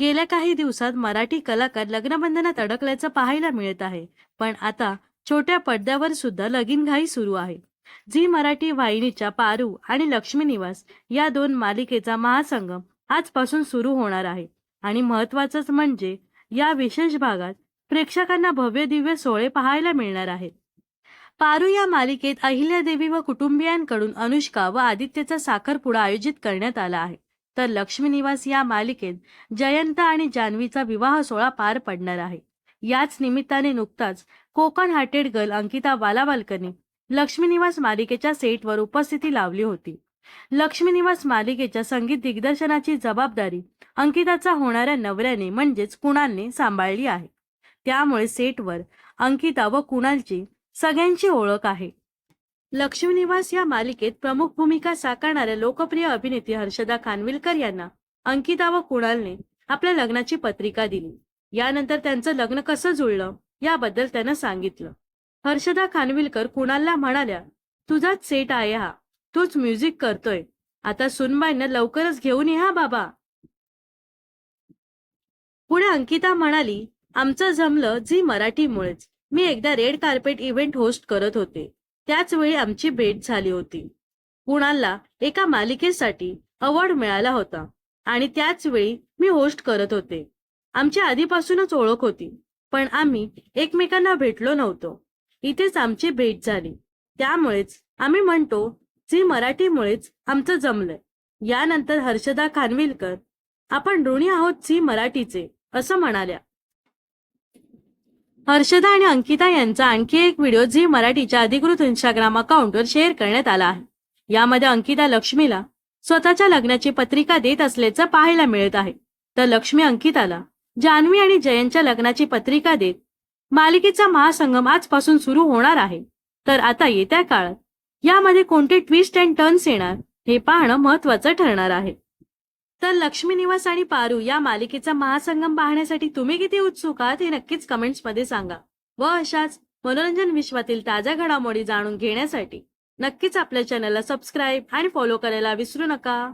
गेल्या काही दिवसात मराठी कलाकार लग्नबंधनात अडकल्याचं पाहायला मिळत आहे. पण आता छोट्या पडद्यावर सुद्धा लगीनघाई सुरू आहे. झी मराठी वाहिनीच्या पारू आणि लक्ष्मी निवास या दोन मालिकेचा महासंगम आजपासून सुरू होणार आहे. आणि महत्वाचंच म्हणजे या विशेष भागात प्रेक्षकांना भव्य दिव्य सोहळे पाहायला मिळणार आहेत. पारू या मालिकेत अहिल्यादेवी व कुटुंबियांकडून अनुष्का व आदित्यचा साखरपुडा आयोजित करण्यात आला आहे. तर लक्ष्मी निवास या मालिकेत जयंत आणि जान्हवीचा विवाह सोहळा पार पडणार आहे. याच निमित्ताने नुकताच कोकण हार्टेड गर्ल अंकिता वालावालकरने लक्ष्मी निवास मालिकेच्या सेटवर उपस्थिती लावली होती. लक्ष्मी निवास मालिकेच्या संगीत दिग्दर्शनाची जबाबदारी अंकिताचा होणाऱ्या नवऱ्याने म्हणजेच कुणालने सांभाळली आहे. त्यामुळे सेटवर अंकिता व कुणालची सगळ्यांची ओळख आहे. लक्ष्मीनिवास या मालिकेत प्रमुख भूमिका साकारणाऱ्या लोकप्रिय अभिनेत्री हर्षदा खानविलकर यांना अंकिता व कुणालने आपल्या लग्नाची पत्रिका दिली. यानंतर त्यांचं लग्न कसं जुळलं याबद्दल त्यानं सांगितलं. हर्षदा खानविलकर कुणालला म्हणाल्या तुझाच सेट आहे हा. तूच म्युझिक करतोय. आता सुनबाईंना लवकरच घेऊन ये हा बाबा. पुढे अंकिता म्हणाली आमचं जमलं जी मराठीमुळेच. मी एकदा रेड कार्पेट इव्हेंट होस्ट करत होते. त्याच वेळी आमची भेट झाली होती. कुणाला एका मालिकेसाठी अवॉर्ड मिळाला होता आणि त्याच वेळी मी होस्ट करत होते. आमची आधीपासूनच ओळख होती पण आम्ही एकमेकांना भेटलो नव्हतो. इथेच आमची भेट झाली. त्यामुळेच आम्ही म्हणतो झी मराठीमुळेच आमचं जमलंय. यानंतर हर्षदा खानविलकर आपण ऋणी आहोत झी मराठीचे असं म्हणाल्या. हर्षदा आणि अंकिता यांचा आणखी एक व्हिडिओ झी मराठीच्या अधिकृत इंस्टाग्राम अकाउंटवर शेअर करण्यात आला आहे. यामध्ये अंकिता लक्ष्मीला स्वतःच्या लग्नाची पत्रिका देत असल्याचं पाहायला मिळत आहे. तर लक्ष्मी अंकिताला जान्हवी आणि जयंतच्या लग्नाची पत्रिका देत मालिकेचा महासंगम आजपासून सुरू होणार आहे. तर आता येत्या काळात यामध्ये कोणते ट्विस्ट अँड टर्न्स येणार हे पाहणं महत्वाचं ठरणार आहे. तर लक्ष्मी निवास आणि पारू या मालिकेचा महासंगम पाहण्यासाठी तुम्ही किती उत्सुक आहात हे नक्कीच कमेंट्समध्ये सांगा. व अशाच मनोरंजन विश्वातील ताज्या घडामोडी जाणून घेण्यासाठी नक्कीच आपल्या चॅनलला सबस्क्राईब आणि फॉलो करायला विसरू नका.